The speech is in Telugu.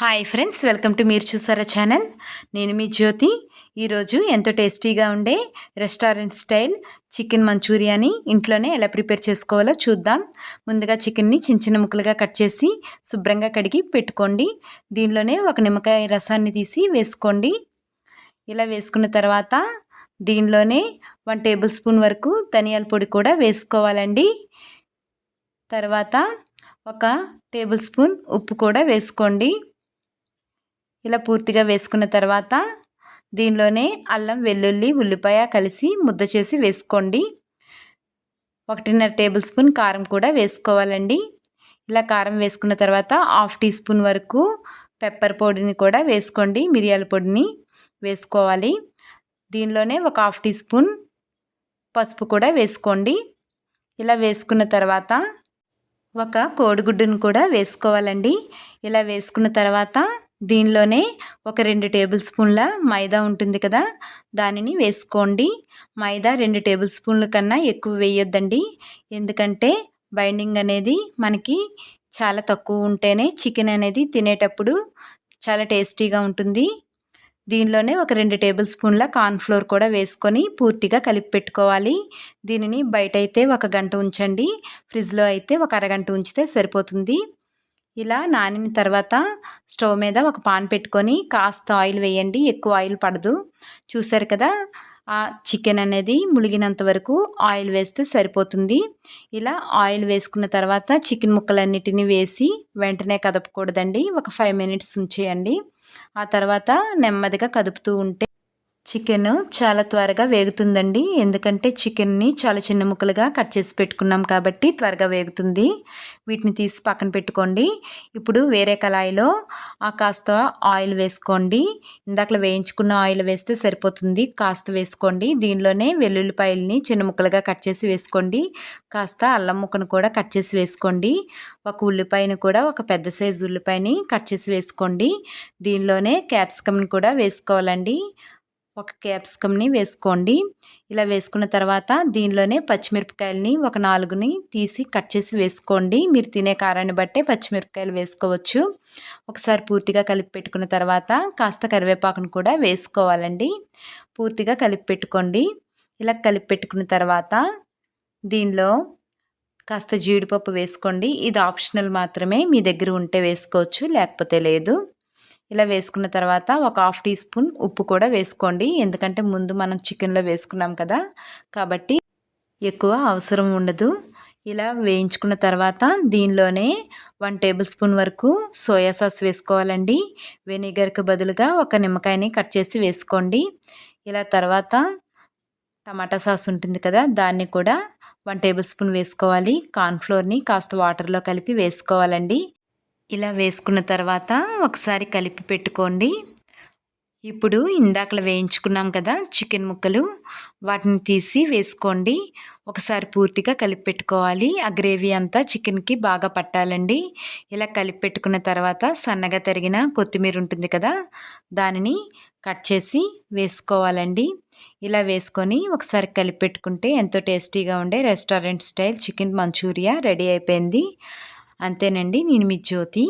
హాయ్ ఫ్రెండ్స్ వెల్కమ్ టు మీరు చూసారా ఛానల్ నేను మీ జ్యోతి. ఈరోజు ఎంతో టేస్టీగా ఉండే రెస్టారెంట్ స్టైల్ చికెన్ మంచూరియాని ఇంట్లోనే ఎలా ప్రిపేర్ చేసుకోవాలో చూద్దాం. ముందుగా చికెన్ని చిన్న చిన్న ముక్కలుగా కట్ చేసి శుభ్రంగా కడిగి పెట్టుకోండి. దీనిలోనే ఒక నిమ్మకాయ రసాన్ని తీసి వేసుకోండి. ఇలా వేసుకున్న తర్వాత దీనిలోనే వన్ టేబుల్ స్పూన్ వరకు ధనియాల పొడి కూడా వేసుకోవాలండి. తర్వాత ఒక టేబుల్ స్పూన్ ఉప్పు కూడా వేసుకోండి. ఇలా పూర్తిగా వేసుకున్న తర్వాత దీనిలోనే అల్లం వెల్లుల్లి ఉల్లిపాయ కలిసి ముద్ద చేసి వేసుకోండి. ఒకటిన్నర టేబుల్ స్పూన్ కారం కూడా వేసుకోవాలండి. ఇలా కారం వేసుకున్న తర్వాత హాఫ్ టీ స్పూన్ వరకు పెప్పర్ పొడిని కూడా వేసుకోండి. మిరియాల పొడిని వేసుకోవాలి. దీనిలోనే ఒక హాఫ్ టీ స్పూన్ పసుపు కూడా వేసుకోండి. ఇలా వేసుకున్న తర్వాత ఒక కోడిగుడ్డును కూడా వేసుకోవాలండి. ఇలా వేసుకున్న తర్వాత దీనిలోనే ఒక రెండు టేబుల్ స్పూన్ల మైదా ఉంటుంది కదా దానిని వేసుకోండి. మైదా రెండు టేబుల్ స్పూన్ల కన్నా ఎక్కువ వేయొద్దండి. ఎందుకంటే బైండింగ్ అనేది మనకి చాలా తక్కువ ఉంటేనే చికెన్ అనేది తినేటప్పుడు చాలా టేస్టీగా ఉంటుంది. దీనిలోనే ఒక రెండు టేబుల్ స్పూన్ల కార్న్ఫ్లోర్ కూడా వేసుకొని పూర్తిగా కలిపి పెట్టుకోవాలి. దీనిని బయట అయితే ఒక గంట ఉంచండి. ఫ్రిడ్జ్లో అయితే ఒక అరగంట ఉంచితే సరిపోతుంది. ఇలా నానిన తర్వాత స్టవ్ మీద ఒక పాన్ పెట్టుకొని కాస్త ఆయిల్ వేయండి ఎక్కువ ఆయిల్ పడదు. చూసారు కదా ఆ చికెన్ అనేది ములిగినంత వరకు ఆయిల్ వేస్తే సరిపోతుంది. ఇలా ఆయిల్ వేసుకున్న తర్వాత చికెన్ ముక్కలన్నిటిని వేసి వెంటనే కదపకూడదండి. ఒక ఫైవ్ మినిట్స్ ఉంచేయండి. ఆ తర్వాత నెమ్మదిగా కదుపుతూ ఉంటే చికెన్ చాలా త్వరగా వేగుతుందండి. ఎందుకంటే చికెన్ని చాలా చిన్న ముక్కలుగా కట్ చేసి పెట్టుకున్నాం కాబట్టి త్వరగా వేగుతుంది. వీటిని తీసి పక్కన పెట్టుకోండి. ఇప్పుడు వేరే కళాయిలో ఆ కాస్త ఆయిల్ వేసుకోండి. ఇందాక వేయించుకున్న ఆయిల్ వేస్తే సరిపోతుంది. కాస్త వేసుకోండి. దీనిలోనే వెల్లుల్లిపాయలని చిన్న ముక్కలుగా కట్ చేసి వేసుకోండి. కాస్త అల్లం ముక్కను కూడా కట్ చేసి వేసుకోండి. ఒక ఉల్లిపాయను కూడా ఒక పెద్ద సైజు ఉల్లిపాయని కట్ చేసి వేసుకోండి. దీనిలోనే క్యాప్సికమ్ని కూడా వేసుకోవాలండి. ఒక క్యాప్సికమ్ని వేసుకోండి. ఇలా వేసుకున్న తర్వాత దీనిలోనే పచ్చిమిరపకాయలని ఒక నాలుగుని తీసి కట్ చేసి వేసుకోండి. మీరు తినే కారాన్ని బట్టే పచ్చిమిరపకాయలు వేసుకోవచ్చు. ఒకసారి పూర్తిగా కలిపి పెట్టుకున్న తర్వాత కాస్త కరివేపాకును కూడా వేసుకోవాలండి. పూర్తిగా కలిపి పెట్టుకోండి. ఇలా కలిపి పెట్టుకున్న తర్వాత దీనిలో కాస్త జీడిపప్పు వేసుకోండి. ఇది ఆప్షనల్ మాత్రమే. మీ దగ్గర ఉంటే వేసుకోవచ్చు లేకపోతే లేదు. ఇలా వేసుకున్న తర్వాత ఒక హాఫ్ టీ స్పూన్ ఉప్పు కూడా వేసుకోండి. ఎందుకంటే ముందు మనం చికెన్లో వేసుకున్నాం కదా. కాబట్టి ఎక్కువ అవసరం ఉండదు. ఇలా వేయించుకున్న తర్వాత దీనిలోనే వన్ టేబుల్ స్పూన్ వరకు సోయా సాస్ వేసుకోవాలండి. వెనిగర్కి బదులుగా ఒక నిమ్మకాయని కట్ చేసి వేసుకోండి. ఇలా తర్వాత టమాటా సాస్ ఉంటుంది కదా దాన్ని కూడా వన్ టేబుల్ స్పూన్ వేసుకోవాలి. కార్న్ఫ్లోర్ని కాస్త వాటర్లో కలిపి వేసుకోవాలండి. ఇలా వేసుకున్న తర్వాత ఒకసారి కలిపి పెట్టుకోండి. ఇప్పుడు ఇందాకలు వేయించుకున్నాం కదా చికెన్ ముక్కలు వాటిని తీసి వేసుకోండి. ఒకసారి పూర్తిగా కలిపి పెట్టుకోవాలి. ఆ గ్రేవీ అంతా చికెన్కి బాగా పట్టాలండి. ఇలా కలిపి పెట్టుకున్న తర్వాత సన్నగా తరిగిన కొత్తిమీర ఉంటుంది కదా దానిని కట్ చేసి వేసుకోవాలండి. ఇలా వేసుకొని ఒకసారి కలిపి పెట్టుకుంటే ఎంతో టేస్టీగా ఉండే restaurant style chicken Manchuria ready అయిపోయింది. అంతేనండి. నేను మీ జ్యోతి.